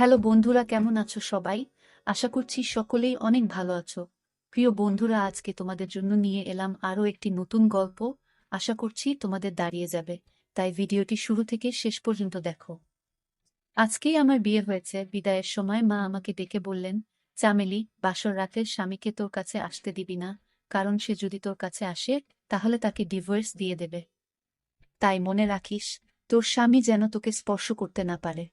Hello বন্ধুরা, কেমন আছো সবাই? আশা করছি সকলেই অনেক ভালো আছো। প্রিয় বন্ধুরা, আজকে তোমাদের জন্য নিয়ে এলাম আরও একটি নতুন গল্প। আশা করছি তোমাদের দাঁড়িয়ে যাবে। তাই ভিডিওটি শুরু থেকে শেষ পর্যন্ত দেখো। আজকেই আমার বিয়ে হয়েছে। বিদায়ের সময় মা আমাকে ডেকে বললেন, চামেলি, বাসর রাতের স্বামীকে তোর কাছে আসতে দিবি না। কারণ সে যদি তোর কাছে আসে, তাহলে তাকে ডিভোর্স দিয়ে দেবে। তাই মনে রাখিস, তোর স্বামী যেন তোকে স্পর্শ করতে না পারে।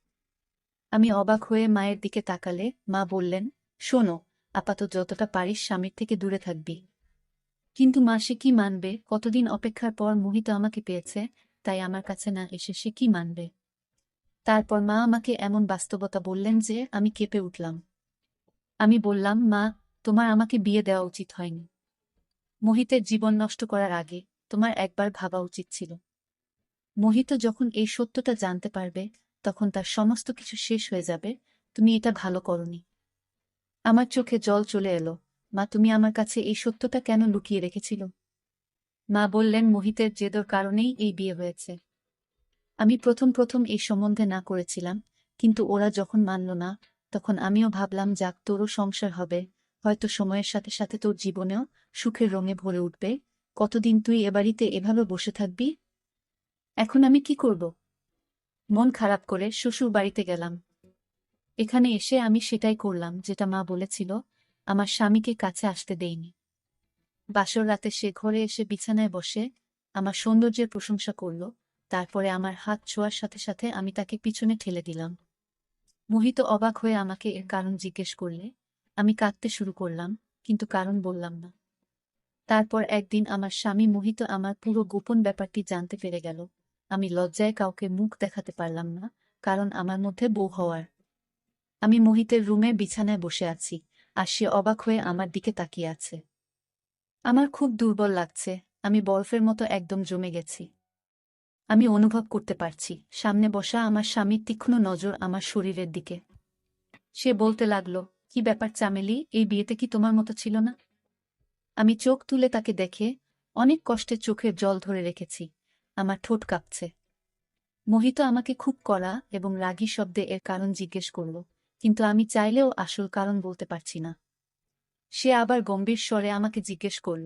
আমি অবাক হয়ে মায়ের দিকে তাকালে মা বললেন, শোনো, আপাতত যতটা পারিস স্বামীর থেকে দূরে থাকবি। কিন্তু মা সে কি মানবে? কতদিন অপেক্ষার পর মোহিত আমাকে পেয়েছে, তাই আমার কাছে না এসে সে কি মানবে? তারপর মা আমাকে এমন বাস্তবতা বললেন যে আমি কেঁপে উঠলাম। আমি বললাম, মা, তোমার আমাকে বিয়ে দেওয়া উচিত হয়নি। মোহিতের জীবন নষ্ট করার আগে তোমার একবার ভাবা উচিত ছিল। মোহিত যখন এই সত্যটা জানতে পারবে তখন তার সমস্ত কিছু শেষ হয়ে যাবে, তুমি এটা ভালো করনি। আমার চোখে জল চলে এলো। মা, তুমি আমার কাছে এই সত্যটা কেন লুকিয়ে রেখেছিল? মা বললেন, মোহিতের জেদর কারণেই এই বিয়ে হয়েছে। আমি প্রথম প্রথম এই সম্বন্ধে না করেছিলাম, কিন্তু ওরা যখন মানল না, তখন আমিও ভাবলাম, যাক, তোরও সংসার হবে। হয়তো সময়ের সাথে সাথে তোর জীবনেও সুখের রঙে ভরে উঠবে। কতদিন তুই এ বাড়িতে এভাবে বসে থাকবি? এখন আমি কি করব? মন খারাপ করে শ্বশুর বাড়িতে গেলাম। এখানে এসে আমি সেটাই করলাম যেটা মা বলেছিল, আমার স্বামীকে কাছে আসতে দেইনি। বাসর রাতে সে ঘরে এসে বিছানায় বসে আমার সৌন্দর্যের প্রশংসা করল, তারপরে আমার হাত ছোঁয়ার সাথে সাথে আমি তাকে পিছনে ঠেলে দিলাম। মোহিত অবাক হয়ে আমাকে এর কারণ জিজ্ঞেস করলে, আমি কাঁদতে শুরু করলাম, কিন্তু কারণ বললাম না। তারপর একদিন আমার স্বামী মোহিত আমার পুরো গোপন ব্যাপারটি জানতে পেরে গেল। আমি লজ্জায় কাউকে মুখ দেখাতে পারলাম না, কারণ আমার মধ্যে বউ হওয়ার। আমি মোহিতের রুমে বিছানায় বসে আছি, আর সে অবাক হয়ে আমার দিকে তাকিয়ে আছে। আমার খুব দুর্বল লাগছে, আমি বরফের মতো একদম জমে গেছি। আমি অনুভব করতে পারছি, সামনে বসা আমার স্বামীর তীক্ষ্ণ নজর আমার শরীরের দিকে। সে বলতে লাগল, কি ব্যাপার চামেলি, এই বিয়েতে কি তোমার মতো ছিল না? আমি চোখ তুলে তাকে দেখে অনেক কষ্টে চোখের জল ধরে রেখেছি। আমার ঠোঁট কাঁপছে। মোহিত আমাকে খুব কড়া এবং রাগী শব্দে এর কারণ জিজ্ঞেস করল, কিন্তু আমি চাইলেও আসল কারণ বলতে পারছি না। সে আবার গম্ভীর স্বরে আমাকে জিজ্ঞেস করল,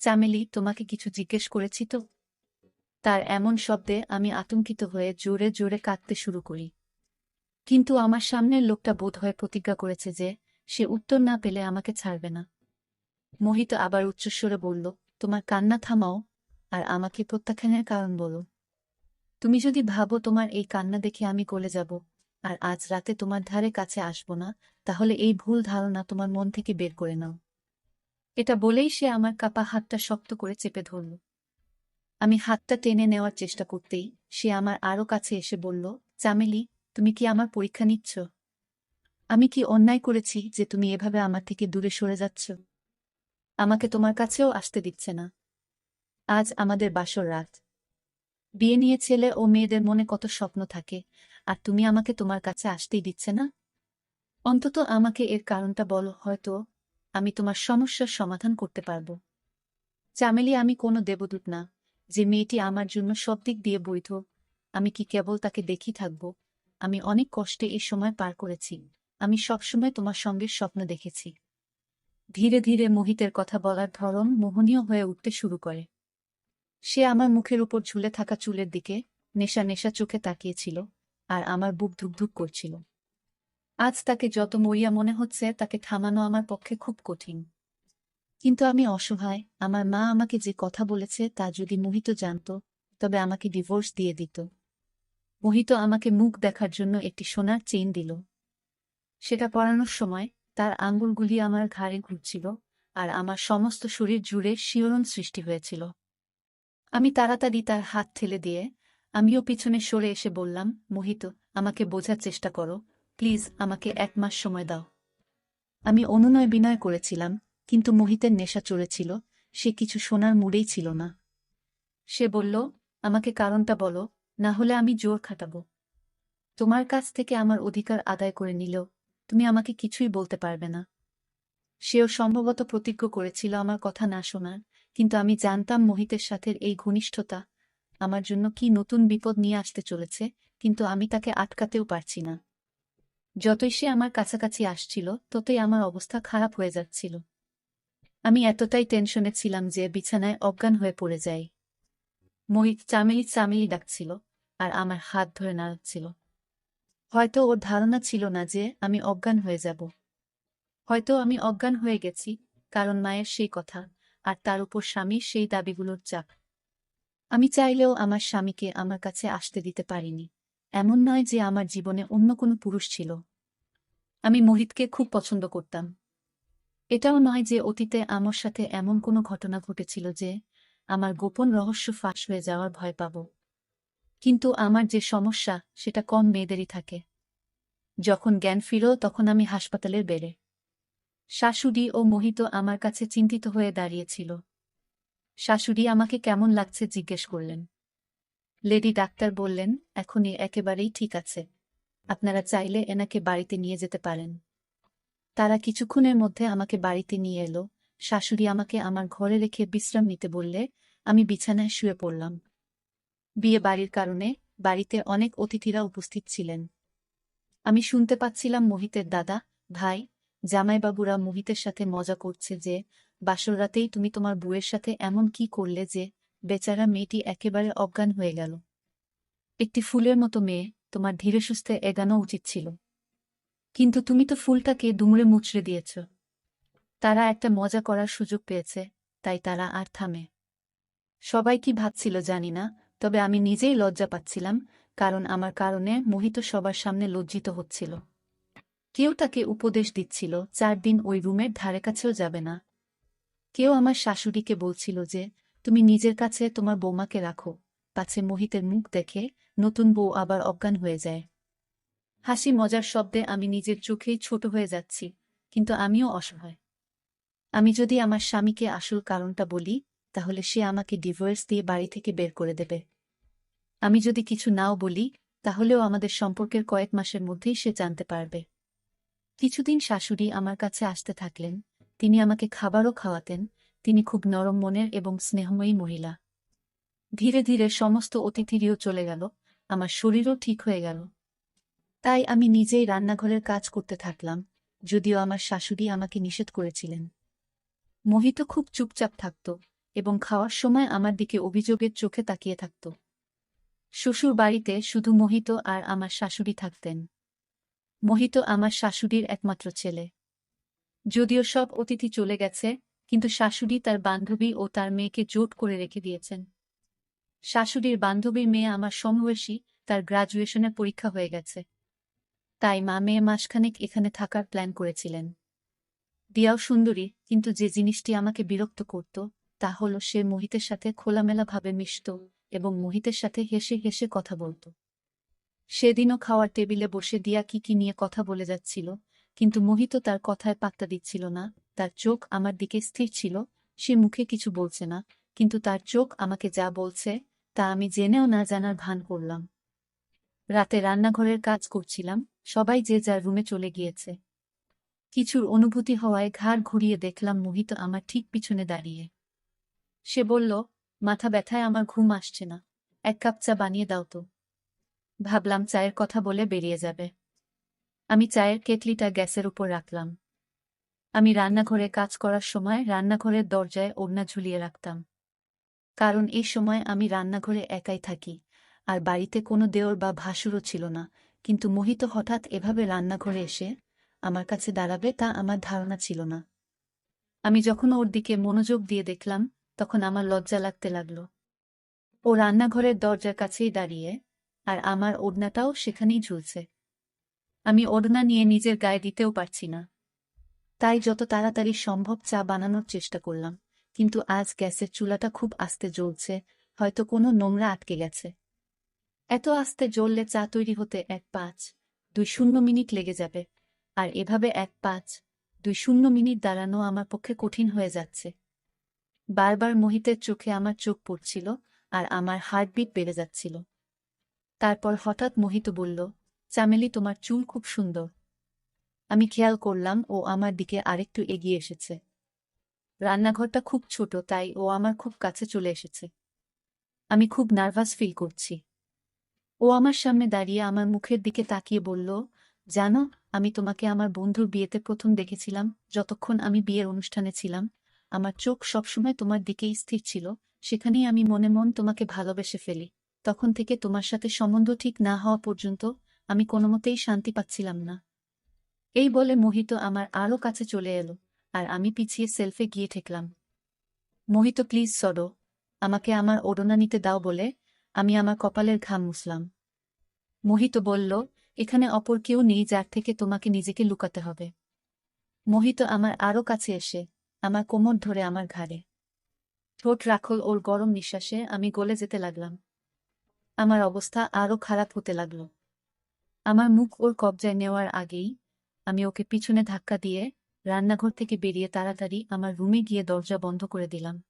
চামেলি, তোমাকে কিছু জিজ্ঞেস করেছি তো? তার এমন শব্দে আমি আতঙ্কিত হয়ে জোরে জোরে কাঁদতে শুরু করি। কিন্তু আমার সামনের লোকটা বোধ হয়ে প্রতিজ্ঞা করেছে যে সে উত্তর না পেলে আমাকে ছাড়বে না। মোহিত আবার উচ্চস্বরে বলল, তোমার কান্না থামাও আর আমাকে প্রত্যাখ্যানের কারণ বলো। তুমি যদি ভাবো তোমার এই কান্না দেখে আমি গলে যাব, আর আজ রাতে তোমার ধারে কাছে আসব না, তাহলে এই ভুল ধারণা তোমার মন থেকে বের করে নাও। এটা বলেই সে আমার কাপা হাতটা শক্ত করে চেপে ধরল। আমি হাতটা টেনে নেওয়ার চেষ্টা করতেই সে আমার আরও কাছে এসে বলল, চামেলি, তুমি কি আমার পরীক্ষা নিচ্ছ? আমি কি অন্যায় করেছি যে তুমি এভাবে আমার থেকে দূরে সরে যাচ্ছ? আমাকে তোমার কাছেও আসতে দিচ্ছে না। আজ আমাদের বাসর রাত। বিয়ে নিয়ে ছেলে ও মেয়েদের মনে কত স্বপ্ন থাকে, আর তুমি আমাকে তোমার কাছে আসতেই দিচ্ছে না? অন্তত আমাকে এর কারণটা বলো, হয়তো আমি তোমার সমস্যার সমাধান করতে পারব। চামেলি, আমি কোনো দেবদূত না, যে মেয়েটি আমার জন্য সব দিক দিয়ে বৈধ। আমি কি কেবল তাকে দেখি থাকব? আমি অনেক কষ্টে এই সময় পার করেছি। আমি সবসময় তোমার সঙ্গে স্বপ্ন দেখেছি। ধীরে ধীরে মোহিতের কথা বলার ধরন মোহনীয় হয়ে উঠতে শুরু করে। সে আমার মুখের উপর ঝুলে থাকা চুলের দিকে নেশা নেশা চোখে তাকিয়েছিল আর আমার বুক ধুকধুক করছিল। আজ তাকে যত মরিয়া মনে হচ্ছে, তাকে থামানো আমার পক্ষে খুব কঠিন। কিন্তু আমি অসহায়, আমার মা আমাকে যে কথা বলেছে তা যদি মোহিত জানত, তবে আমাকে ডিভোর্স দিয়ে দিত। মোহিত আমাকে মুখ দেখার জন্য একটি সোনার চেইন দিল। সেটা পরানোর সময় তার আঙ্গুলগুলি আমার ঘাড়ে ঘুরছিল আর আমার সমস্ত শরীর জুড়ে শিওরণ সৃষ্টি হয়েছিল। আমি তাড়াতাড়ি তার হাত ঠেলে দিয়ে, আমিও পিছনে সরে এসে বললাম, মোহিত, আমাকে বোঝার চেষ্টা করো। প্লিজ, আমাকে এক মাস সময় দাও। আমি অনুনয় বিনয় করেছিলাম, কিন্তু মোহিতের নেশা চড়েছিল সে কিছু শোনার মুডেই ছিল না। সে বলল, আমাকে কারণটা বলো, না হলে আমি জোর খাটাবো। তোমার কাছ থেকে আমার অধিকার আদায় করে নিলেও তুমি আমাকে কিছুই বলতে পারবে না। সেও সম্ভবত প্রতিজ্ঞ করেছিল আমার কথা না শোনার কিন্তু আমি জানতাম মোহিতের সাথে এই ঘনিষ্ঠতা। আমার জন্য কি নতুন বিপদ নিয়ে আসতে চলেছে, কিন্তু আমি তাকে আটকাতেও পারছি না। যতই সে আমার কাছাকাছি আসছিল, ততই আমার অবস্থা খারাপ হয়ে যাচ্ছিল। আমি এতটাই টেনশনে ছিলাম যে বিছানায় অজ্ঞান হয়ে পড়ে যাই। মোহিত চামেলি চামেলি ডাকছিল, আর আমার হাত ধরে নাড়াচ্ছিল হয়তো ওর ধারণা ছিল না যে আমি অজ্ঞান হয়ে যাব। হয়তো আমি অজ্ঞান হয়ে গেছি, কারণ মায়ের সেই কথা। আর তার উপর স্বামীর সেই দাবিগুলোর চাপ। আমি চাইলেও আমার স্বামীকে আমার কাছে আসতে দিতে পারিনি। এমন নয় যে আমার জীবনে অন্য কোনো পুরুষ ছিল। আমি মোহিতকে খুব পছন্দ করতাম। এটাও নয় যে অতীতে আমার সাথে এমন কোনো ঘটনা ঘটেছিল যে আমার গোপন রহস্য ফাঁস হয়ে যাওয়ার ভয় পাব। কিন্তু আমার যে সমস্যা, সেটা কম মেয়েদেরই থাকে। যখন জ্ঞান ফিরো, তখন আমি হাসপাতালের বেড়ে। শাশুড়ি ও মোহিত আমার কাছে চিন্তিত হয়ে দাঁড়িয়েছিল। শাশুড়ি আমাকে কেমন লাগছে জিজ্ঞেস করলেন। লেডি ডাক্তার বললেন, এখনই একেবারেই ঠিক আছে। আপনারা চাইলে এনাকে বাড়িতে নিয়ে যেতে পারেন। তারা কিছুক্ষণের মধ্যে আমাকে বাড়িতে নিয়ে এলো। শাশুড়ি আমাকে আমার ঘরে রেখে বিশ্রাম নিতে বললে, আমি বিছানায় শুয়ে পড়লাম। বিয়ে বাড়ির কারণে বাড়িতে অনেক অতিথিরা উপস্থিত ছিলেন। আমি শুনতে পাচ্ছিলাম মোহিতের দাদা, ভাই জামাইবাবুরা মোহিতের সাথে মজা করছে যে, বাসর রাতেই তুমি তোমার বউয়ের সাথে এমন কি করলে যে, বেচারা মেয়েটি একেবারে অজ্ঞান হয়ে গেল। একটি ফুলের মতো মেয়ে তোমার ধীরে সুস্থে এগানো উচিত ছিল। কিন্তু তুমি তো ফুলটাকে দুমড়ে মুচড়ে দিয়েছ। তারা একটা মজা করার সুযোগ পেয়েছে, তাই তারা আর থামে। সবাই কি ভাবছিল জানি না, তবে আমি নিজেই লজ্জা পাচ্ছিলাম, কারণ আমার কারণে মোহিত সবার সামনে লজ্জিত হচ্ছিল। কেউ তাকে উপদেশ দিচ্ছিল, চার দিন ওই রুমের ধারে কাছেও যাবে না। কেউ আমার শাশুড়িকে বলছিল যে, তুমি নিজের কাছে তোমার বৌমাকে রাখো। পাছে মোহিতের মুখ দেখে নতুন বউ আবার অজ্ঞান হয়ে যায়। হাসি মজার শব্দে আমি নিজের চোখেই ছোট হয়ে যাচ্ছি, কিন্তু আমিও অসহায়। আমি যদি আমার স্বামীকে আসল কারণটা বলি, তাহলে সে আমাকে ডিভোর্স দিয়ে বাড়ি থেকে বের করে দেবে। আমি যদি কিছু নাও বলি, তাহলেও আমাদের সম্পর্কের কয়েক মাসের মধ্যেই সে জানতে পারবে। কিছুদিন শাশুড়ি আমার কাছে আসতে থাকলেন। তিনি আমাকে খাবারও খাওয়াতেন। তিনি খুব নরম মনের এবং স্নেহময়ী মহিলা। ধীরে ধীরে সমস্ত অতিথিরিও চলে গেল। আমার শরীরও ঠিক হয়ে গেল। তাই আমি নিজেই রান্নাঘরের কাজ করতে থাকলাম, যদিও আমার শাশুড়ি আমাকে নিষেধ করেছিলেন। মোহিত খুব চুপচাপ থাকত এবং খাওয়ার সময় আমার দিকে অভিযোগের চোখে তাকিয়ে থাকত। শ্বশুর বাড়িতে শুধু মোহিত আর আমার শাশুড়ি থাকতেন। মোহিত আমার শাশুড়ির একমাত্র ছেলে। যদিও সব অতিথি চলে গেছে, কিন্তু শাশুড়ি তার বান্ধবী ও তার মেয়েকে জোট করে রেখে দিয়েছেন। শাশুড়ির বান্ধবীর মেয়ে আমার সমবয়সী, তার গ্রাজুয়েশনের পরীক্ষা হয়ে গেছে। তাই মা মেয়ে মাসখানেক এখানে থাকার প্ল্যান করেছিলেন। দিয়াও সুন্দরী, কিন্তু যে জিনিসটি আমাকে বিরক্ত করত, তা হল সে মোহিতের সাথে খোলামেলাভাবে মিশত এবং মোহিতের সাথে হেসে হেসে কথা বলত। সেদিনও খাওয়ার টেবিলে বসে দিয়া কি কি নিয়ে কথা বলে যাচ্ছিল, কিন্তু মোহিত তার কথায় পাত্তা দিচ্ছিল না, তার চোখ আমার দিকে স্থির ছিল, সে মুখে কিছু বলছে না, কিন্তু তার চোখ আমাকে যা বলছে, তা আমি জেনেও না জানার ভান করলাম। রাতে রান্নাঘরের কাজ করছিলাম, সবাই যে যার রুমে চলে গিয়েছে। কিছুর অনুভূতি হওয়ায় ঘাড় ঘুরিয়ে দেখলাম মোহিত আমার ঠিক পিছনে দাঁড়িয়ে। সে বলল, মাথা ব্যথায় আমার ঘুম আসছে না, এক কাপ চা বানিয়ে দাও তো। ভাবলাম চায়ের কথা বলে বেরিয়ে যাবে। আমি চায়ের কেটলিটা গ্যাসের উপর রাখলাম। আমি রান্নাঘরে কাজ করার সময় রান্নাঘরের দরজায় ওড়না ঝুলিয়ে রাখতাম। কারণ এই সময় আমি রান্নাঘরে একাই থাকি, আর বাড়িতে কোনো দেওর বা ভাসুরও ছিল না। কিন্তু মোহিত হঠাৎ এভাবে রান্নাঘরে এসে আমার কাছে দাঁড়াবে তা আমার ধারণা ছিল না। আমি যখন ওর দিকে মনোযোগ দিয়ে দেখলাম, তখন আমার লজ্জা লাগতে লাগল। ও রান্নাঘরের দরজার কাছেই দাঁড়িয়ে আর আমার ওড়নাটাও সেখানেই ঝুলছে। আমি ওড়না নিয়ে নিজের গায়ে দিতেও পারছি না। তাই যত তাড়াতাড়ি সম্ভব চা বানানোর চেষ্টা করলাম, কিন্তু আজ গ্যাসের চুলাটা খুব আস্তে জ্বলছে, হয়তো কোনো নোংরা আটকে গেছে। এত আস্তে জ্বললে চা তৈরি হতে এক পাঁচ, দুই শূন্য মিনিট লেগে যাবে, আর এভাবে এক পাঁচ, দুই শূন্য মিনিট দাঁড়ানো আমার পক্ষে কঠিন হয়ে যাচ্ছে। বারবার মোহিতের চোখে আমার চোখ পড়ছিল আর আমার হার্টবিট বেড়ে যাচ্ছিল। তারপর হঠাৎ মোহিত বলল, চামেলি, তোমার চুল খুব সুন্দর। আমি খেয়াল করলাম ও আমার দিকে আরেকটু এগিয়ে এসেছে। রান্নাঘরটা খুব ছোট, তাই ও আমার খুব কাছে চলে এসেছে। আমি খুব নার্ভাস ফিল করছি। ও আমার সামনে দাঁড়িয়ে আমার মুখের দিকে তাকিয়ে বলল, জানো, আমি তোমাকে আমার বন্ধুর বিয়েতে প্রথম দেখেছিলাম। যতক্ষণ আমি বিয়ের অনুষ্ঠানে ছিলাম, আমার চোখ সবসময় তোমার দিকেই স্থির ছিল। সেখানেই আমি মনে মন তোমাকে ভালোবেসে ফেলি। তখন থেকে তোমার সাথে সম্বন্ধ ঠিক না হওয়া পর্যন্ত আমি কোনোমতেই শান্তি পাচ্ছিলাম না। এই বলে মোহিত আমার আরও কাছে চলে এলো আর আমি পিছিয়ে সেলফে গিয়ে ঠেকলাম। মোহিত, প্লিজ, সরো। আমাকে আমার ওড়না নিতে দাও বলে আমি আমার কপালের ঘাম মুছলাম। মোহিত বলল, এখানে অপর কেউ নেই যার থেকে তোমাকে নিজেকে লুকাতে হবে। মোহিত আমার আরও কাছে এসে আমার কোমর ধরে আমার ঘাড়ে। ঠোঁট রাখল ওর গরম নিঃশ্বাসে আমি গলে যেতে লাগলাম। আমার অবস্থা আরও খারাপ হতে লাগল। আমার মুখ ওর কবজায় নেওয়ার আগেই আমি ওকে পিছনে ধাক্কা দিয়ে রান্নাঘর থেকে বেরিয়ে তাড়াতাড়ি আমার রুমে গিয়ে দরজা বন্ধ করে দিলাম।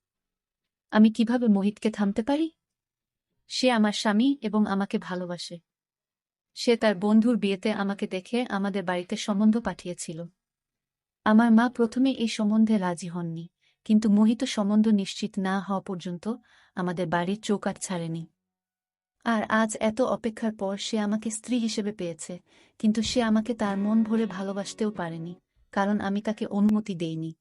আমি কীভাবে মোহিতকে থামতে পারি? সে আমার স্বামী এবং আমাকে ভালোবাসে। সে তার বন্ধুর বিয়েতে আমাকে দেখে আমাদের বাড়িতে সম্বন্ধ পাঠিয়েছিল। আমার মা প্রথমে এই সম্বন্ধে রাজি হননি, কিন্তু মোহিত সম্বন্ধ নিশ্চিত না হওয়া পর্যন্ত আমাদের বাড়ির চৌকাট ছাড়েনি। আর আজ এত অপেক্ষার পর সে আমাকে স্ত্রী হিসেবে পেয়েছে, কিন্তু সে আমাকে তার মন ভরে ভালোবাসতেও পারেনি, কারণ আমি তাকে অনুমতি দেইনি।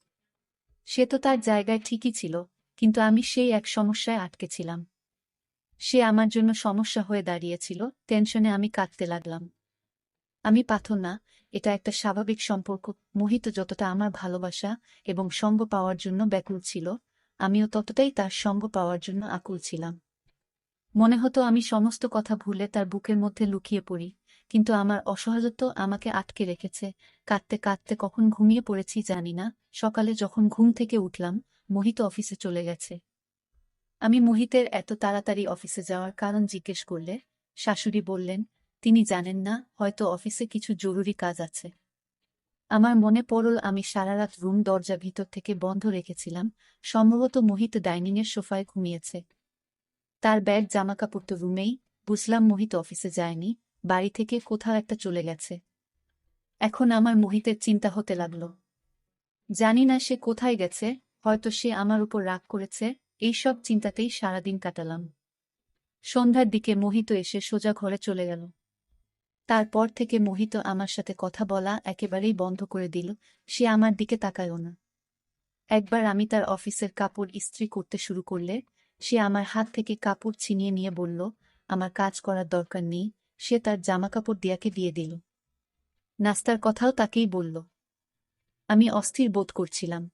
সে তো তার জায়গায় ঠিকই ছিল, কিন্তু আমি সেই এক সমস্যায় আটকে ছিলাম। সে আমার জন্য সমস্যা হয়ে দাঁড়িয়েছিল, টেনশনে আমি কাঁদতে লাগলাম। আমি পাথর না, এটা একটা স্বাভাবিক সম্পর্ক, মোহিত যতটা আমার ভালোবাসা এবং সঙ্গ পাওয়ার জন্য ব্যাকুল ছিল, আমিও ততটাই তার সঙ্গ পাওয়ার জন্য আকুল ছিলাম। মনে হতো আমি সমস্ত কথা ভুলে তার বুকের মধ্যে লুকিয়ে পড়ি, কিন্তু আমার অসহজত্ব আমাকে আটকে রেখেছে। কাঁদতে কাঁদতে কখন ঘুমিয়ে পড়েছি জানি না। সকালে যখন ঘুম থেকে উঠলাম, মোহিত অফিসে চলে গেছে। আমি মোহিতের এত তাড়াতাড়ি অফিসে যাওয়ার কারণ জিজ্ঞেস করলে, শাশুড়ি বললেন, তিনি জানেন না, হয়তো অফিসে কিছু জরুরি কাজ আছে। আমার মনে পড়ল আমি সারারাত রুম দরজা ভিতর থেকে বন্ধ রেখেছিলাম। সম্ভবত মোহিত ডাইনিংয়ের সোফায় ঘুমিয়েছে। তার ব্যাগ, জামাকাপড় তো রুমেই। বুঝলাম মোহিত অফিসে যায়নি, বাড়ি থেকে কোথাও একটা চলে গেছে। এখন আমার মোহিতের চিন্তা হতে লাগল। জানি না সে কোথায় গেছে, হয়তো সে আমার উপর রাগ করেছে এইসব চিন্তাতেই সারাদিন কাটালাম। সন্ধ্যার দিকে মোহিত এসে সোজা ঘরে চলে গেল। তারপর থেকে মোহিত আমার সাথে কথা বলা একেবারেই বন্ধ করে দিল, সে আমার দিকে তাকায়ও না। একবার আমি তার অফিসের কাপড় ইস্ত্রি করতে শুরু করলে সে আমার হাত থেকে কাপড় ছিনিয়ে নিয়ে বলল, আমার কাজ করার দরকার নেই। সে তার জামাকাপড় দিয়াকে দিয়ে দিল। নাস্তার কথাও তাকেই বলল। আমি অস্থির বোধ করছিলাম।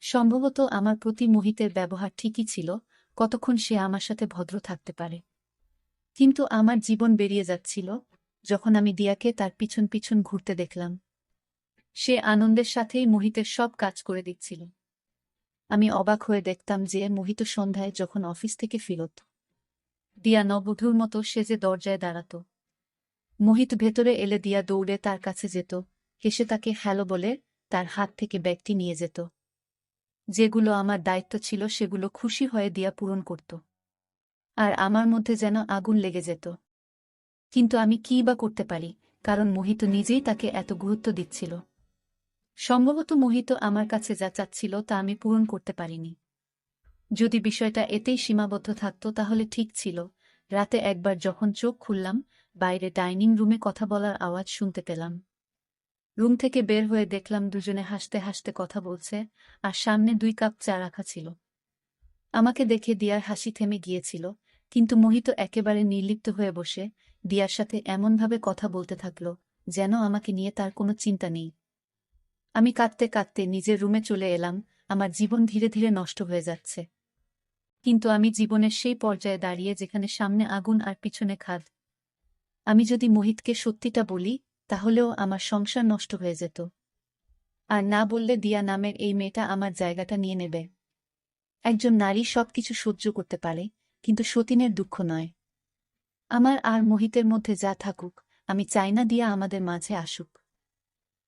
সম্ভবত আমার প্রতি মোহিতের ব্যবহার ঠিকই ছিল, কতক্ষণ সে আমার সাথে ভদ্র থাকতে পারে। কিন্তু আমার জীবন বেরিয়ে যাচ্ছিল যখন আমি দিয়াকে তার পিছন পিছন ঘুরতে দেখলাম। সে আনন্দের সাথেই মোহিতের সব কাজ করে দিচ্ছিল। আমি অবাক হয়ে দেখতাম যে মোহিত সন্ধ্যায় যখন অফিস থেকে ফিরত, দিয়া নবধূর মতো সেজে দরজায় দাঁড়াত। মোহিত ভেতরে এলে দিয়া দৌড়ে তার কাছে যেত, হেসে তাকে হ্যালো বলে তার হাত থেকে ব্যাগটি নিয়ে যেত। যেগুলো আমার দায়িত্ব ছিল সেগুলো খুশি হয়ে দিয়া পূরণ করত। আর আমার মধ্যে যেন আগুন লেগে যেত। কিন্তু আমি কী বা করতে পারি, কারণ মোহিত নিজেই তাকে এত গুরুত্ব দিচ্ছিল। সম্ভবত মোহিত আমার কাছে যা চাচ্ছিল তা আমি পূরণ করতে পারিনি। যদি বিষয়টা এতেই সীমাবদ্ধ থাকত তাহলে ঠিক ছিল। রাতে একবার যখন চোখ খুললাম, বাইরে ডাইনিং রুমে কথা বলার আওয়াজ শুনতে পেলাম। রুম থেকে বের হয়ে দেখলাম দুজনে হাসতে হাসতে কথা বলছে, আর সামনে দুই কাপ চা রাখা ছিল। আমাকে দেখে দিয়ার হাসি থেমে গিয়েছিল, কিন্তু মোহিত একেবারে নির্লিপ্ত হয়ে বসে, দিয়ার সাথে এমনভাবে কথা বলতে থাকল, যেন আমাকে নিয়ে তার কোনো চিন্তা নেই। আমি কাঁদতে কাঁদতে নিজের রুমে চলে এলাম, আমার জীবন ধীরে ধীরে নষ্ট হয়ে যাচ্ছে। কিন্তু আমি জীবনের সেই পর্যায়ে দাঁড়িয়ে যেখানে সামনে আগুন আর পিছনে খাদ। আমি যদি মোহিতকে সত্যিটা বলি, তাহলেও আমার সংসার নষ্ট হয়ে যেত। আর না বললে দিয়া নামের এই মেয়েটা আমার জায়গাটা নিয়ে নেবে। একজন নারী সবকিছু সহ্য করতে পারে, কিন্তু সতীনের দুঃখ নয়। আমার আর মোহিতের মধ্যে যা থাকুক, আমি চাই না দিয়া আমাদের মাঝে আসুক।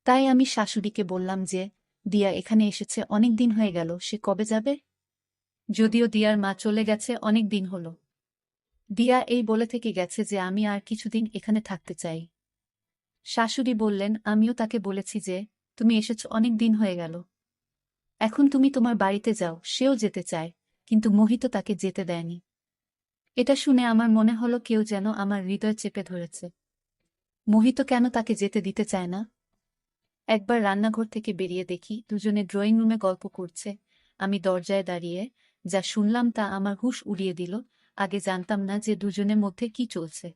তাই আমি শাশুড়িকে বললাম যে, দিয়া এখানে এসেছে, অনেক দিন হয়ে গেল, সে কবে যাবে? যদিও দিয়ার মা চলে গেছে, অনেক দিন হল। দিয়া এই বলে থেকে গেছে যে, আমি আর কিছুদিন এখানে থাকতে চাই। শাশুড়ি বললেন, আমিও তাকে বলেছি যে, তুমি এসেছ, অনেক দিন হয়ে গেল। এখন তুমি তোমার বাড়িতে যাও, সেও যেতে চায়, কিন্তু মোহিত তাকে যেতে দেয়নি। এটা শুনে আমার মনে হলো কেউ যেন আমার হৃদয় চেপে ধরেছে। মোহিত কেন তাকে যেতে দিতে চায় না? একবার রান্নাঘর থেকে বেরিয়ে দেখি দুজনে ড্রয়িং রুমে গল্প করছে। আমি দরজায় দাঁড়িয়ে যা শুনলাম তা আমার হুশ উড়িয়ে দিল। আগে জানতাম না যে দুজনের মধ্যে কি চলছে।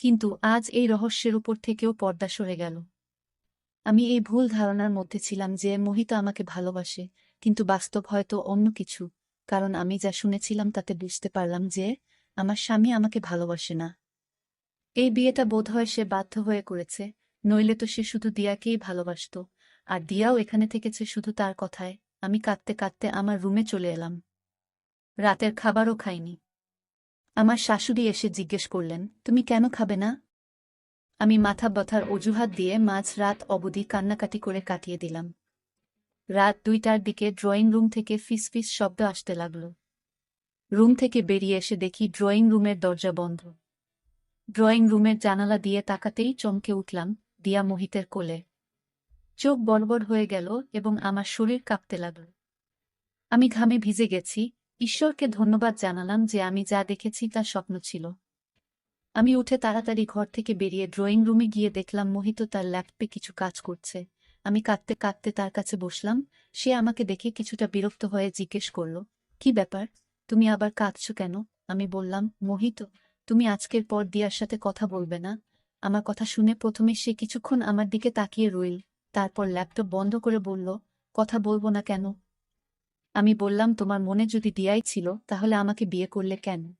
কিন্তু আজ এই রহস্যের উপর থেকেও পর্দা সরে গেল। আমি এই ভুল ধারণার মধ্যে ছিলাম যে মোহিত আমাকে ভালোবাসে, কিন্তু বাস্তব হয়তো অন্য কিছু। কারণ আমি যা শুনেছিলাম তাতে বুঝতে পারলাম যে আমার স্বামী আমাকে ভালোবাসে না। এই বিয়েটা বোধহয় সে বাধ্য হয়ে করেছে। নইলে তো সে শুধু দিয়াকেই ভালোবাসত। আর দিয়াও এখানে থেকেছে শুধু তার কথায়, আমি কাঁদতে কাঁদতে আমার রুমে চলে এলাম। রাতের খাবারও খাইনি। আমার শাশুড়ি এসে জিজ্ঞেস করলেন, তুমি কেন খাবে না? আমি মাথা ব্যথার অজুহাত দিয়ে মাঝ রাত অবধি কান্নাকাটি করে কাটিয়ে দিলাম। রাত দুইটার দিকে ড্রয়িং রুম থেকে ফিস ফিস শব্দ আসতে লাগল। রুম থেকে বেরিয়ে এসে দেখি ড্রয়িং রুমের দরজা বন্ধ। ড্রয়িং রুমের জানালা দিয়ে তাকাতেই চমকে উঠলাম দিয়া মোহিতের কোলে। চোখ বড়বড় হয়ে গেল এবং আমার শরীর কাঁপতে লাগল। আমি ঘামে ভিজে গেছি। ঈশ্বরকে ধন্যবাদ জানালাম যে আমি যা দেখেছি তা স্বপ্ন ছিল। আমি উঠে তাড়াতাড়ি ঘর থেকে বেরিয়ে ড্রয়িং রুমে গিয়ে দেখলাম মোহিত তার ল্যাপটপে কিছু কাজ করছে। আমি কাঁদতে কাঁদতে তার কাছে বসলাম। সে আমাকে দেখে কিছুটা বিরক্ত হয়ে জিজ্ঞেস করল, কি ব্যাপার? তুমি আবার কাঁদছ কেন? আমি বললাম, মোহিত, তুমি আজকের পর দিয়ার সাথে কথা বলবে না। আমার কথা শুনে প্রথমে সে কিছুক্ষণ আমার দিকে তাকিয়ে রইল, তারপর ল্যাপটপ বন্ধ করে বলল, কথা বলব না কেন? আমি বললাম, তোমার মনে যদি দিয়াই ছিল, তাহলে আমাকে বিয়ে করলে কেন?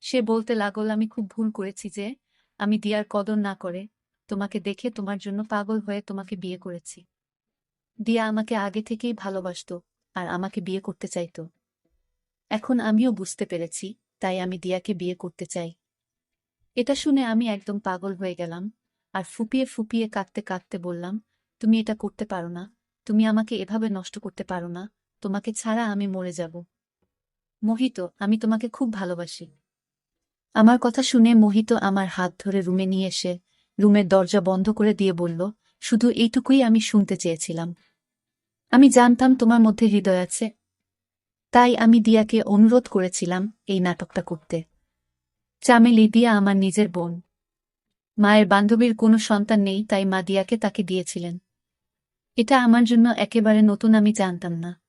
সে বলতে লাগল, আমি খুব ভুল করেছি যে, আমি দিয়ার কদর না করে তোমাকে দেখে তোমার জন্য পাগল হয়ে তোমাকে বিয়ে করেছি। দিয়া আমাকে আগে থেকেই ভালোবাসত আর আমাকে বিয়ে করতে চাইত। এখন আমিও বুঝতে পেরেছি, তাই আমি দিয়াকে বিয়ে করতে চাই। এটা শুনে আমি একদম পাগল হয়ে গেলাম। আর ফুপিয়ে ফুপিয়ে কাঁদতে কাঁদতে বললাম, তুমি এটা করতে পারো না। তুমি আমাকে এভাবে নষ্ট করতে পারো না। তোমাকে ছাড়া আমি মরে যাব। মোহিত, আমি তোমাকে খুব ভালোবাসি আমার কথা শুনে মোহিত আমার হাত ধরে রুমে নিয়ে এসে রুমের দরজা বন্ধ করে দিয়ে বলল, শুধু এইটুকুই আমি শুনতে চেয়েছিলাম। আমি জানতাম তোমার মধ্যে হৃদয় আছে। তাই আমি দিয়াকে অনুরোধ করেছিলাম এই নাটকটা করতে। চামেলি দিয়া আমার নিজের বোন। মায়ের বান্ধবীর কোনো সন্তান নেই, তাই মা দিয়াকে তাকে দিয়েছিলেন। এটা আমার জন্য একেবারে নতুন, আমি জানতাম না।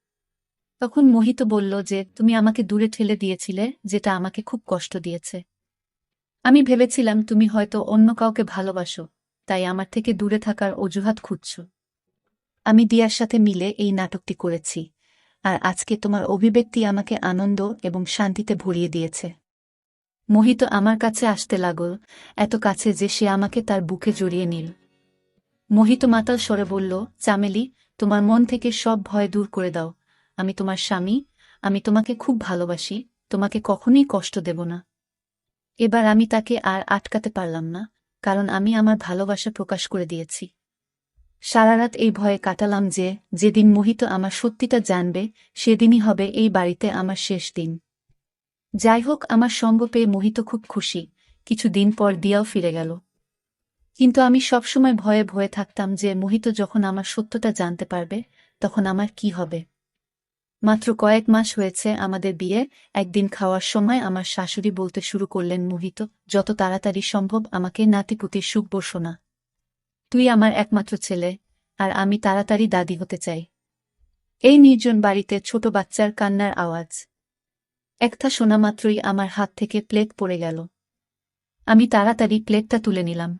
তখন মোহিত বলল যে, তুমি আমাকে দূরে ঠেলে দিয়েছিলে, যেটা আমাকে খুব কষ্ট দিয়েছে। আমি ভেবেছিলাম তুমি হয়তো অন্য কাউকে ভালোবাসো, তাই আমার থেকে দূরে থাকার অজুহাত খুঁজছ। আমি দিয়ার সাথে মিলে এই নাটকটি করেছি, আর আজকে তোমার অভিব্যক্তি আমাকে আনন্দ এবং শান্তিতে ভরিয়ে দিয়েছে। মোহিত আমার কাছে আসতে লাগল, এত কাছে যে সে আমাকে তার বুকে জড়িয়ে নিল। মোহিত মাতাল স্বরে বলল, চামেলি, তোমার মন থেকে সব ভয় দূর করে দাও। আমি তোমার স্বামী, আমি তোমাকে খুব ভালোবাসি, তোমাকে কখনোই কষ্ট দেব না। এবার আমি তাকে আর আটকাতে পারলাম না, কারণ আমি আমার ভালোবাসা প্রকাশ করে দিয়েছি। সারারাত এই ভয়ে কাটালাম যে, যেদিন মোহিত আমার সত্যিটা জানবে, সেদিনই হবে এই বাড়িতে আমার শেষ দিন। যাই হোক আমার সঙ্গ পেয়ে মোহিত খুব খুশি। কিছু দিন পর দিয়াও ফিরে গেল। কিন্তু আমি সবসময় ভয়ে ভয়ে থাকতাম যে, মোহিত যখন আমার সত্যটা জানতে পারবে, তখন আমার কি হবে? মাত্র কয়েক মাস হয়েছে আমাদের বিয়ে। একদিন খাওয়ার সময় আমার শাশুড়ি বলতে শুরু করলেন, মোহিত, যত তাড়াতাড়ি সম্ভব আমাকে নাতিপুতির সুখ বসো না। তুই আমার একমাত্র ছেলে, আর আমি তাড়াতাড়ি দাদি হতে চাই। এই নির্জন বাড়িতে ছোট বাচ্চার কান্নার আওয়াজ। একটা শোনা মাত্রই আমার হাত থেকে প্লেট পড়ে গেল। আমি তাড়াতাড়ি প্লেটটা তুলে নিলাম।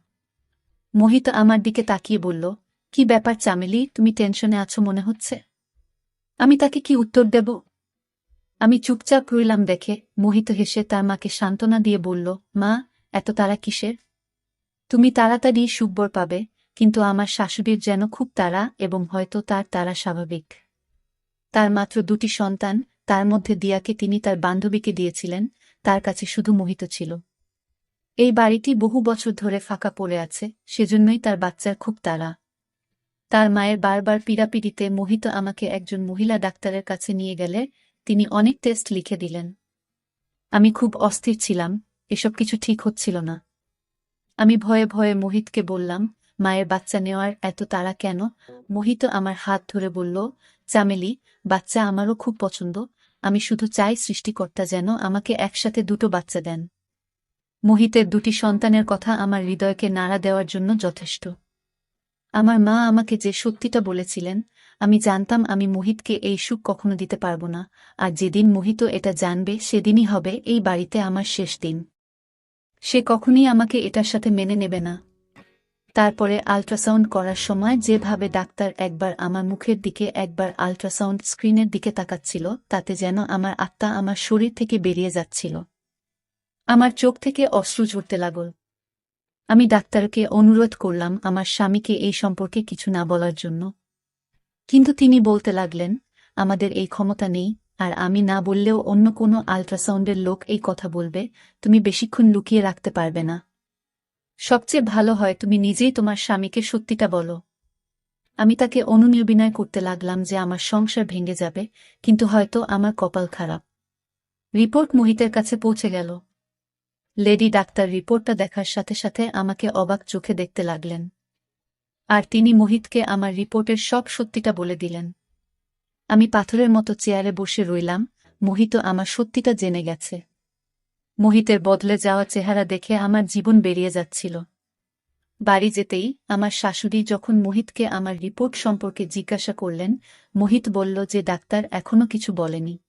মোহিত আমার দিকে তাকিয়ে বলল, কি ব্যাপার চামেলি, তুমি টেনশনে আছো মনে হচ্ছে? আমি তাকে কি উত্তর দেব? আমি চুপচাপ রইলাম দেখে মোহিত হেসে তার মাকে সান্ত্বনা দিয়ে বলল, মা, এত তারা কিসের? তুমি তাড়াতাড়ি সুব্বর পাবে, কিন্তু আমার শাশুড়ির যেন খুব তাড়া এবং হয়তো তার তারা স্বাভাবিক। তার মাত্র দুটি সন্তান তার মধ্যে দিয়াকে তিনি তার বান্ধবীকে দিয়েছিলেন, তার কাছে শুধু মোহিত ছিল। এই বাড়িটি বহু বছর ধরে ফাঁকা পড়ে আছে, সেজন্যই তার বাচ্চার খুব তাড়া। তার মায়ের বারবার পীড়াপিড়িতে মোহিত আমাকে একজন মহিলা ডাক্তারের কাছে নিয়ে গেলে তিনি অনেক টেস্ট লিখে দিলেন। আমি খুব অস্থির ছিলাম, এসব কিছু ঠিক হচ্ছিল না। আমি ভয়ে ভয়ে মোহিতকে বললাম, মায়ের বাচ্চা নেওয়ার এত তাড়া কেন? মোহিত আমার হাত ধরে বলল, চামেলি, বাচ্চা আমারও খুব পছন্দ আমি শুধু চাই সৃষ্টিকর্তা যেন আমাকে একসাথে দুটো বাচ্চা দেন। মোহিতের দুটি সন্তানের কথা আমার হৃদয়কে নাড়া দেওয়ার জন্য যথেষ্ট। আমার মা আমাকে যে সত্যিটা বলেছিলেন, আমি জানতাম আমি মোহিতকে এই সুখ কখনো দিতে পারব না, আর যেদিন মোহিত এটা জানবে, সেদিনই হবে এই বাড়িতে আমার শেষ দিন। সে কখনই আমাকে এটার সাথে মেনে নেবে না। তারপরে আল্ট্রাসাউন্ড করার সময় যেভাবে ডাক্তার একবার আমার মুখের দিকে একবার আল্ট্রাসাউন্ড স্ক্রিনের দিকে তাকাচ্ছিল, তাতে যেন আমার আত্মা আমার শরীর থেকে বেরিয়ে যাচ্ছিল। আমার চোখ থেকে অশ্রু ঝরতে লাগল। আমি ডাক্তারকে অনুরোধ করলাম আমার স্বামীকে এই সম্পর্কে কিছু না বলার জন্য। কিন্তু তিনি বলতে লাগলেন, আমাদের এই ক্ষমতা নেই, আর আমি না বললেও অন্য কোনো আল্ট্রাসাউন্ডের লোক এই কথা বলবে, তুমি বেশিক্ষণ লুকিয়ে রাখতে পারবে না। সবচেয়ে ভালো হয় তুমি নিজেই তোমার স্বামীকে সত্যিটা বলো। আমি তাকে অনুনির্বিনয় করতে লাগলাম যে আমার সংসার ভেঙে যাবে, কিন্তু হয়তো আমার কপাল খারাপ। রিপোর্ট মোহিতের কাছে পৌঁছে গেল। লেডি ডাক্তার রিপোর্টটা দেখার সাথে সাথে আমাকে অবাক চোখে দেখতে লাগলেন। আর তিনি মোহিতকে আমার রিপোর্টের সব সত্যিটা বলে দিলেন। আমি পাথরের মতো চেয়ারে বসে রইলাম, মোহিত আমার সত্যিটা জেনে গেছে। মোহিতের বদলে যাওয়া চেহারা দেখে আমার জীবন বেরিয়ে যাচ্ছিল। বাড়ি যেতেই আমার শাশুড়ি যখন মোহিতকে আমার রিপোর্ট সম্পর্কে জিজ্ঞাসা করলেন, মোহিত বলল যে ডাক্তার এখনও কিছু বলেনি।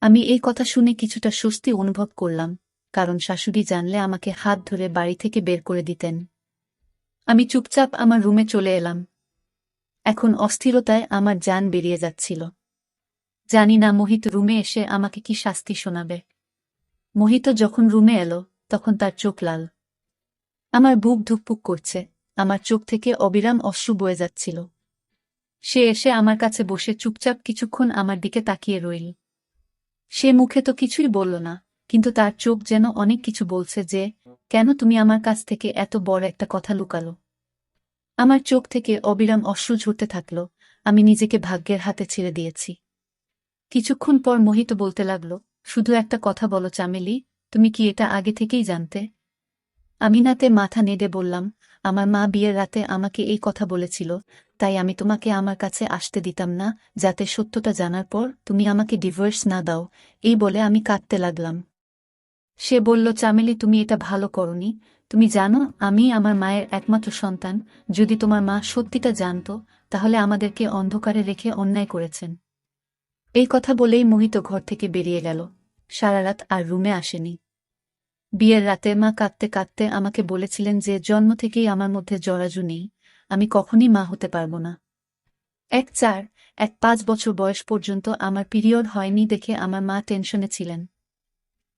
আমি এই কথা শুনে কিছুটা স্বস্তি অনুভব করলাম, কারণ শাশুড়ি জানলে আমাকে হাত ধরে বাড়ি থেকে বের করে দিতেন। আমি চুপচাপ আমার রুমে চলে এলাম। এখন অস্থিরতায় আমার যান বেরিয়ে যাচ্ছিল। জানি না মোহিত রুমে এসে আমাকে কি শাস্তি শোনাবে। মোহিত যখন রুমে এলো, তখন তার চোখ লাল। আমার বুক ধুকপুক করছে, আমার চোখ থেকে অবিরাম অশ্রু বয়ে যাচ্ছিল। সে এসে আমার কাছে বসে চুপচাপ কিছুক্ষণ আমার দিকে তাকিয়ে রইল। সে মুখে তো কিছুই বলল না, কিন্তু তার চোখ যেন অনেক কিছু বলছে যে, কেন তুমি আমার কাছ থেকে এত বড় একটা কথা লুকালো? আমার চোখ থেকে অবিরাম অশ্রু ঝরতে থাকল, আমি নিজেকে ভাগ্যের হাতে ছেড়ে দিয়েছি। কিছুক্ষণ পর মোহিত বলতে লাগল শুধু একটা কথা বলো চামেলি, তুমি কি এটা আগে থেকেই জানতে? আমি নাতে মাথা নেড়ে বললাম, আমার মা বিয়ের রাতে আমাকে এই কথা বলেছিল, তাই আমি তোমাকে আমার কাছে আসতে দিতাম না, যাতে সত্যটা জানার পর তুমি আমাকে ডিভোর্স না দাও, এই বলে আমি কাঁদতে লাগলাম। সে বলল, চামেলি, তুমি এটা ভালো করনি। তুমি জানো, আমি আমার মায়ের একমাত্র সন্তান। যদি তোমার মা সত্যিটা জানত, তাহলে আমাদেরকে অন্ধকারে রেখে অন্যায় করেছেন। এই কথা বলেই মোহিত ঘর থেকে বেরিয়ে গেল। সারা রাত আর রুমে আসেনি। বিয়ের রাতে মা কাঁদতে কাঁদতে আমাকে বলেছিলেন যে জন্ম থেকেই আমার মধ্যে জরাজু নেই, আমি কখনই মা হতে পারব না। এক চার, এক পাঁচ বছর বয়স পর্যন্ত আমার পিরিয়ড হয়নি দেখে আমার মা টেনশনে ছিলেন।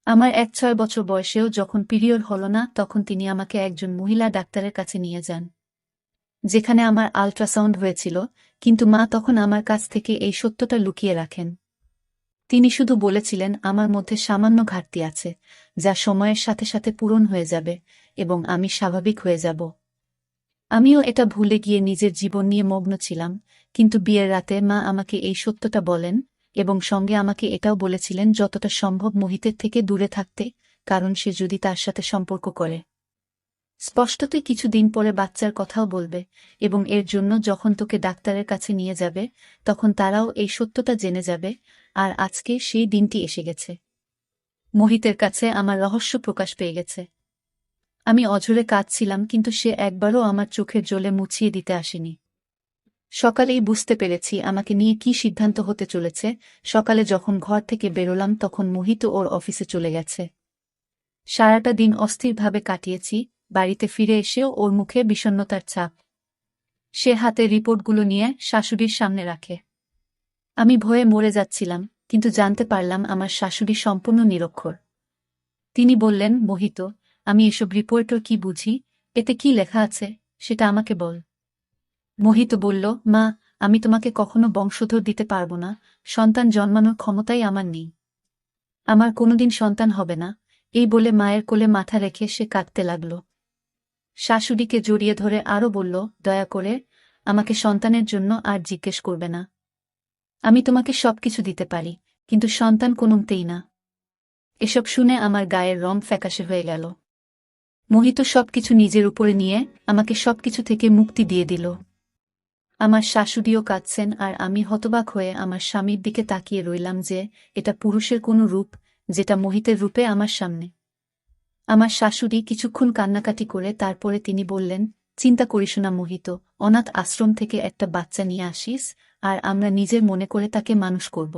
আমার এক ছয় বছর বয়সেও যখন পিরিয়ড হল না, তখন তিনি আমাকে একজন মহিলা ডাক্তারের কাছে নিয়ে যান। যেখানে আমার আল্ট্রাসাউন্ড হয়েছিল, কিন্তু মা তখন আমার কাছ থেকে এই সত্যটা লুকিয়ে রাখেন। তিনি শুধু বলেছিলেন, আমার মধ্যে সামান্য ঘাটতি আছে, যা সময়ের সাথে সাথে পূরণ হয়ে যাবে এবং আমি স্বাভাবিক হয়ে যাব। আমিও এটা ভুলে গিয়ে নিজের জীবন নিয়ে মগ্ন ছিলাম, কিন্তু বিয়ের রাতে মা আমাকে এই সত্যটা বলেন এবং সঙ্গে আমাকে এটাও বলেছিলেন, যতটা সম্ভব মোহিতের থেকে দূরে থাকতে, কারণ সে যদি তার সাথে সম্পর্ক করে। স্পষ্টতই কিছুদিন পরে বাচ্চার কথাও বলবে এবং এর জন্য যখন তোকে ডাক্তারের কাছে নিয়ে যাবে, তখন তারাও এই সত্যটা জেনে যাবে, আর আজকে সেই দিনটি এসে গেছে। মোহিতের কাছে আমার রহস্য প্রকাশ পেয়ে গেছে। আমি অঝরে কাঁদছিলাম, কিন্তু সে একবারও আমার চোখের জলে মুছিয়ে দিতে আসেনি। সকালেই বুঝতে পেরেছি আমাকে নিয়ে কি সিদ্ধান্ত হতে চলেছে। সকালে যখন ঘর থেকে বেরোলাম, তখন মোহিত ওর অফিসে চলে গেছে। সারাটা দিন অস্থিরভাবে কাটিয়েছি বাড়িতে ফিরে এসেও ওর মুখে বিষণ্নতার ছাপ। সে হাতে রিপোর্টগুলো নিয়ে শাশুড়ির সামনে রাখে। আমি ভয়ে মরে যাচ্ছিলাম, কিন্তু জানতে পারলাম আমার শাশুড়ি সম্পূর্ণ নিরক্ষর। তিনি বললেন, মোহিত, আমি এসব রিপোর্টও কি বুঝি? এতে কি লেখা আছে? সেটা আমাকে বল। মোহিত বলল, মা, আমি তোমাকে কখনো বংশধর দিতে পারব না। সন্তান জন্মানোর ক্ষমতাই আমার নেই। আমার কোনোদিন সন্তান হবে না। এই বলে মায়ের কোলে মাথা রেখে সে কাঁদতে লাগল। শাশুড়িকে জড়িয়ে ধরে আরও বলল, দয়া করে আমাকে সন্তানের জন্য আর জিজ্ঞেস করবে না। আমি তোমাকে সবকিছু দিতে পারি, কিন্তু সন্তান কোনোমতেই না। এসব শুনে আমার গায়ের রং ফ্যাকাশে হয়ে গেল। মোহিত সবকিছু নিজের উপরে নিয়ে আমাকে সবকিছু থেকে মুক্তি দিয়ে দিল। আমার শাশুড়িও কাঁদছেন আর আমি হতবাক হয়ে আমার স্বামীর দিকে তাকিয়ে রইলাম যে এটা পুরুষের কোনো রূপ, যেটা মোহিতের রূপে আমার সামনে। আমার শাশুড়ি কিছুক্ষণ কান্নাকাটি করে তারপরে তিনি বললেন, চিন্তা করিস না মোহিত, অনাথ আশ্রম থেকে একটা বাচ্চা নিয়ে আসিস আর আমরা নিজের মনে করে তাকে মানুষ করব।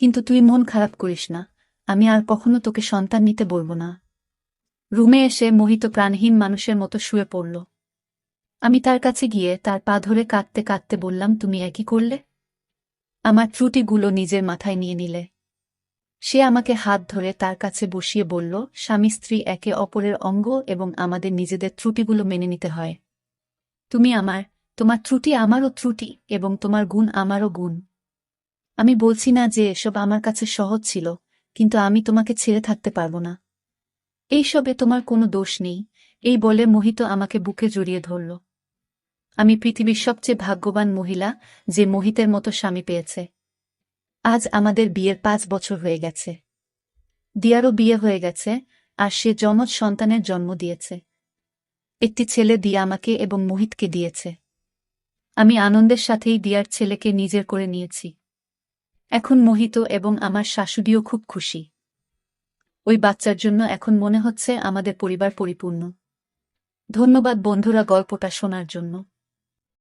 কিন্তু তুই মন খারাপ করিস না, আমি আর কখনো তোকে সন্তান নিতে বলব না রুমে এসে মোহিত প্রাণহীন মানুষের মতো শুয়ে পড়ল। আমি তার কাছে গিয়ে তার পা ধরে কাঁদতে কাঁদতে বললাম, তুমি একই করলে আমার ত্রুটিগুলো নিজের মাথায় নিয়ে নিলে। সে আমাকে হাত ধরে তার কাছে বসিয়ে বলল, স্বামী স্ত্রী একে অপরের অঙ্গ এবং আমাদের নিজেদের ত্রুটিগুলো মেনে নিতে হয়। তুমি আমার, তোমার ত্রুটি আমারও ত্রুটি এবং তোমার গুণ আমারও গুণ। আমি বলছি না যে এসব আমার কাছে সহজ ছিল, কিন্তু আমি তোমাকে ছেড়ে থাকতে পারব না। এইসবে তোমার কোনো দোষ নেই এই বলে মোহিত আমাকে বুকে জড়িয়ে ধরল। আমি পৃথিবীর সবচেয়ে ভাগ্যবান মহিলা যে মোহিতের মতো স্বামী পেয়েছে। আজ আমাদের বিয়ের পাঁচ বছর হয়ে গেছে। দিয়ারও বিয়ে হয়ে গেছে, আর সে যমজ সন্তানের জন্ম দিয়েছে। একটি ছেলে দিয়া আমাকে এবং মোহিতকে দিয়েছে। আমি আনন্দের সাথেই দিয়ার ছেলেকে নিজের করে নিয়েছি। এখন মোহিত এবং আমার শাশুড়িও খুব খুশি। ওই বাচ্চার জন্য এখন মনে হচ্ছে আমাদের পরিবার পরিপূর্ণ। ধন্যবাদ বন্ধুরা গল্পটা শোনার জন্য।